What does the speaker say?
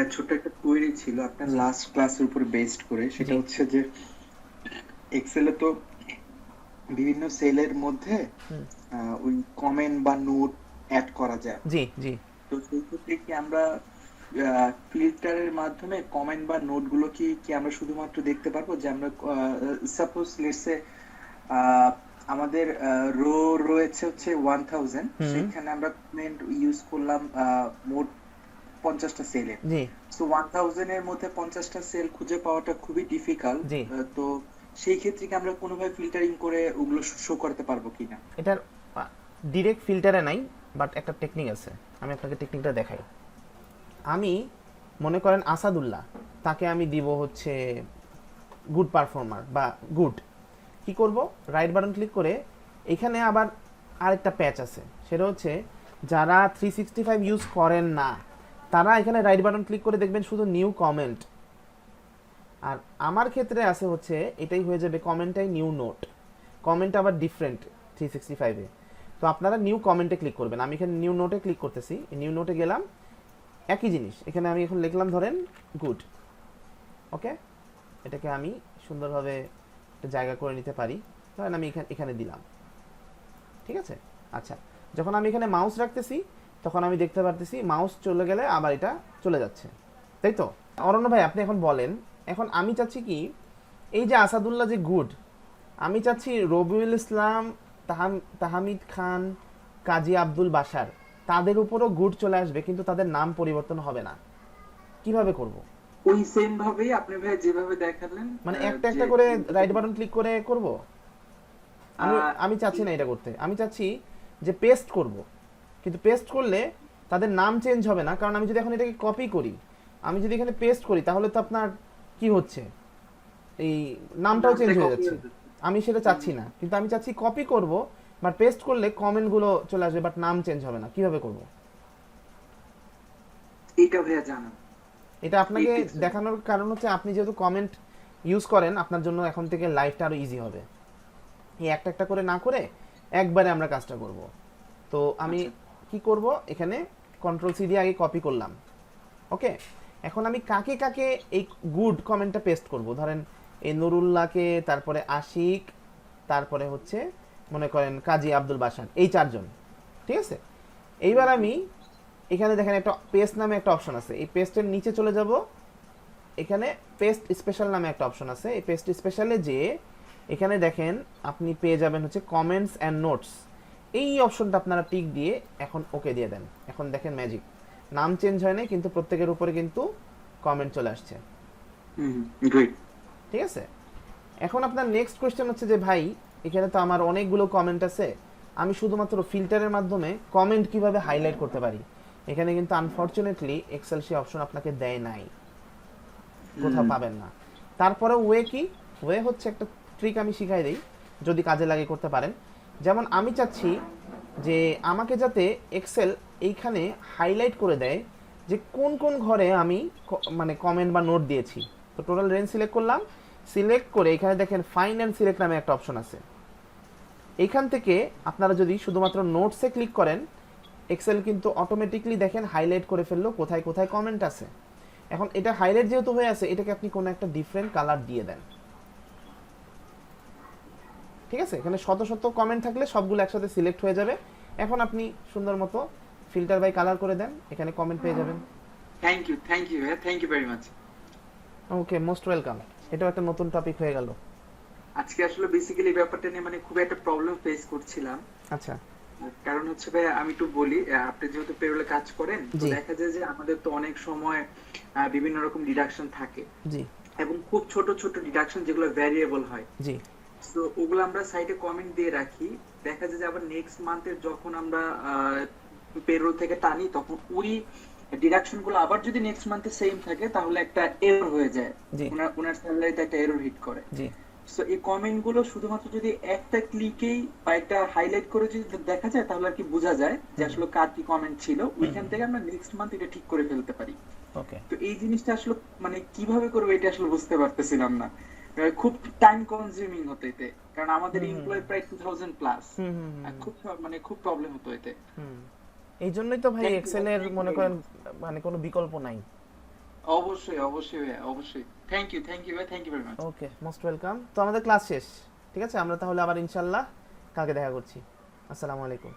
ভাইয়া ছোট্ট একটা কোয়েরি ছিল আপনার লাস্ট ক্লাসের উপর বেসড করে। সেটা হচ্ছে যে এক্সেলে তো বিভিন্ন সেলের মধ্যে ওই কমেন্ট বা নোট অ্যাড করা যায়। জি জি। তো সেই ক্ষেত্রে কি আমরা ফিল্টারের মাধ্যমে কমেন্ট বা নোটগুলো কি কি আমরা শুধুমাত্র দেখতে পারব? যে আমরা সাপোজ লেটসে আমাদের রো রয়েছে হচ্ছে ওয়ান থাউজেন্ড। সেখানে আমরা কমেন্ট ইউজ করলাম মোট পঞ্চাশটা সেলের জি। সো ওয়ান থাউজেন্ড এর মধ্যে পঞ্চাশটা সেল খুঁজে পাওয়াটা খুবই ডিফিকাল্ট জি। তো সেই ক্ষেত্রে কি আমরা কোনোভাবে ফিল্টারিং করে ওগুলো শো করতে পারব কিনা? এটার ডিরেক্ট ফিল্টারে নাই বাট একটা টেকনিক আছে। আমি আপনাকে টেকনিকটা দেখাই। আমি মনে করেন আসাদুল্লাহ তাকে আমি দিব হচ্ছে গুড পারফর্মার বা গুড কি করব? রাইট বাটন ক্লিক করে এখানে আবার আরেকটা প্যাচ আছে। সেটা হচ্ছে যারা থ্রি সিক্সটি ফাইভ ইউজ করেন না তারা এখানে রাইট বাটন ক্লিক করে দেখবেন শুধু নিউ কমেন্ট আর আমার ক্ষেত্রে আছে হচ্ছে, এটাই হয়ে যাবে কমেন্টটাই নিউ নোট কমেন্ট আবার ডিফারেন্ট থ্রি সিক্সটি ফাইভে তো আপনারা নিউ কমেন্টে ক্লিক করবেন। আমি এখানে নিউ নোটে ক্লিক করতেছি। নিউ নোটে গেলাম, একই জিনিস। এখানে আমি এখন লিখলাম, ধরেন গুড ওকে এটাকে আমি সুন্দরভাবে একটা জায়গা করে নিতে পারি। ধরেন আমি এখানে এখানে দিলাম। ঠিক আছে? আচ্ছা। যখন আমি এখানে মাউস রাখতেছি তখন আমি দেখতে পারতেছি মাউস চলে গেলে আবার এটা চলে যাচ্ছে। তাই তো? অরণ্য ভাই আপনি এখন বলেন এখন আমি চাচ্ছি কি এই যে আসাদুল্লাহ যে গুড আমি চাচ্ছি রবিউল ইসলাম তাহাম- তাহামিদ খান কাজী আব্দুল বাসার তাদের উপরও গুড চলে আসবে কিন্তু তাদের নাম পরিবর্তন হবে না। কীভাবে করব? ওই সেম ভাবেই আপনি ভাই যেভাবে দেখালেন মানে একটা একটা করে রাইট বাটন ক্লিক করে করব? আমি আমি চাচ্ছি না এটা করতে। আমি চাচ্ছি যে পেস্ট করব। কিন্তু পেস্ট করলে তাদের নাম চেঞ্জ হবে না। কারণ আমি যদি এখন এটাকে কপি করি আমি যদি এখানে পেস্ট করি তাহলে তো আপনার কি হচ্ছে? এই নামটাও চেঞ্জ হয়ে যাচ্ছে। আমি সেটা চাচ্ছি না। কিন্তু আমি চাচ্ছি কপি করব বাট পেস্ট করলে কমেন্টগুলো চলে আসবে বাট নাম চেঞ্জ হবে না। কীভাবে করব? এইটা ভাইয়া জানান এটা আপনাকে দেখানোর কারণ হচ্ছে আপনি যেহেতু কমেন্ট ইউজ করেন আপনার জন্য এখন থেকে লাইফটা আরও ইজি হবে। এই একটা একটা করে না করে একবারে আমরা কাজটা করব। তো আমি কি করব? এখানে কন্ট্রোল সি দিয়ে আগে কপি করলাম। ওকে এখন আমি কাকে কাকে এই গুড কমেন্টটা পেস্ট করব? ধরেন, এই নুরুল্লাহকে, তারপরে আশিক, তারপরে হচ্ছে, মনে করেন কাজী আব্দুল বাসান, এই চারজন। ঠিক আছে? এইবার আমি এখানে দেখেন একটা পেস্ট নামে একটা অপশন আছে। এই পেস্টের নিচে চলে যাব। এখানে পেস্ট স্পেশাল নামে একটা অপশন আছে। এই পেস্ট স্পেশালে যে এখানে দেখেন, আপনি পেয়ে যাবেন হচ্ছে কমেন্টস অ্যান্ড নোটস এই অপশনটা আপনারা টিক দিয়ে এখন ওকে দিয়ে দেন। এখন দেখেন ম্যাজিক নাম চেঞ্জ হয় না কিন্তু প্রত্যেকের উপরে কিন্তু কমেন্ট চলে আসছে। ঠিক আছে? এখন আপনার নেক্সট কোয়েশ্চেন হচ্ছে যে ভাই এখানে তো আমার অনেকগুলো কমেন্ট আছে। আমি শুধুমাত্র ফিল্টারের মাধ্যমে কমেন্ট কীভাবে হাইলাইট করতে পারি? এখানে কিন্তু আনফরচুনেটলি এক্সেল সেই অপশন আপনাকে দেয় নাই। কোথাও পাবেন না। তারপরে ওয়ে কি? ওয়ে হচ্ছে একটা ট্রিক আমি শিখাই দিই। যদি কাজে লাগে করতে পারেন। যেমন আমি চাচ্ছি যে আমাকে যাতে এক্সেল এইখানে হাইলাইট করে দেয় যে কোন কোন ঘরে আমি মানে কমেন্ট বা নোট দিয়েছি। তো টোটাল রেঞ্জ সিলেক্ট করলাম। সিলেক্ট করে এখানে দেখেন ফাইন অ্যান্ড সিলেক্ট নামে একটা অপশন আছে। এইখান থেকে আপনারা যদি শুধুমাত্র নোটসে ক্লিক করেন এক্সেল কিন্তু অটোমেটিকলি দেখেন হাইলাইট করে ফেলল, কোথায় কোথায় কমেন্ট আছে। এখন এটা হাইলাইট যেহেতু হয়ে আছে, এটাকে আপনি কোনো একটা ডিফারেন্ট কালার দিয়ে দেন। ঠিক আছে? এখানে শত শত কমেন্ট থাকলে সবগুলো একসাথে সিলেক্ট হয়ে যাবে। এখন আপনি সুন্দর মতো ফিল্টার বাই কালার করে দেন এখানে কমেন্ট পেয়ে যাবেন। Thank you thank you thank you very much okay most welcome এটাও একটা নতুন টপিক হয়ে গেল। আজকে আসলে বেসিক্যালি ব্যাপারটা নিয়ে মানে খুব একটা প্রবলেম ফেস করছিলাম। আচ্ছা। কারণ হচ্ছে ভাই আমি একটু বলি আপনি যেহেতু পেরোলে কাজ করেন তো দেখা যায় যে আমাদের তো অনেক সময় বিভিন্ন রকম ডিডাকশন থাকে। জি। এবং খুব ছোট ছোট ডিডাকশন যেগুলো ভ্যারিয়েবল হয়। জি। তো ওগুলো আমরা সাইডে কমেন্ট দিয়ে রাখি। দেখা যায় যে আবার নেক্সট মান্থের যখন আমরা পেরোল থেকে টানি তখন ওই ডিডাকশনগুলো আবার যদি নেক্সট মান্থে সেম থাকে তাহলে একটা এরর হয়ে যায়। ওনার ওনার স্যালারিতে একটা এরর হিট করে। জি। সো এই কমেন্টগুলো শুধুমাত্র যদি একটা ক্লিকেই বা একটা হাইলাইট করে যদি দেখা যায় তাহলে আর কি বোঝা যায় যে আসলে কার কি কমেন্ট ছিল। ওইখান থেকে আমরা নেক্সট মান্থ এটা ঠিক করে ফেলতে পারি। ওকে তো এই জিনিসটা আসলে মানে কীভাবে করব এটা আসলে বুঝতে পারতেছিলাম না। খুব টাইম কনজিউমিং হতো এতে। কারণ আমাদের এমপ্লয় প্রায় টু থাউজেন্ড প্লাস খুব মানে খুব প্রবলেম হতো এতে। এই জন্যই তো ভাই এক্সেল you মনে করেন মানে কোনো বিকল্প নাই। অবশ্যই অবশ্যই অবশ্যই। থ্যাংক ইউ থ্যাংক ইউ ভাই thank you very much okay most welcome তো আমাদের ক্লাস শেষ। ঠিক আছে আমরা তাহলে আবার ইনশাল্লাহ কালকে দেখা করছি। আসসালামু আলাইকুম।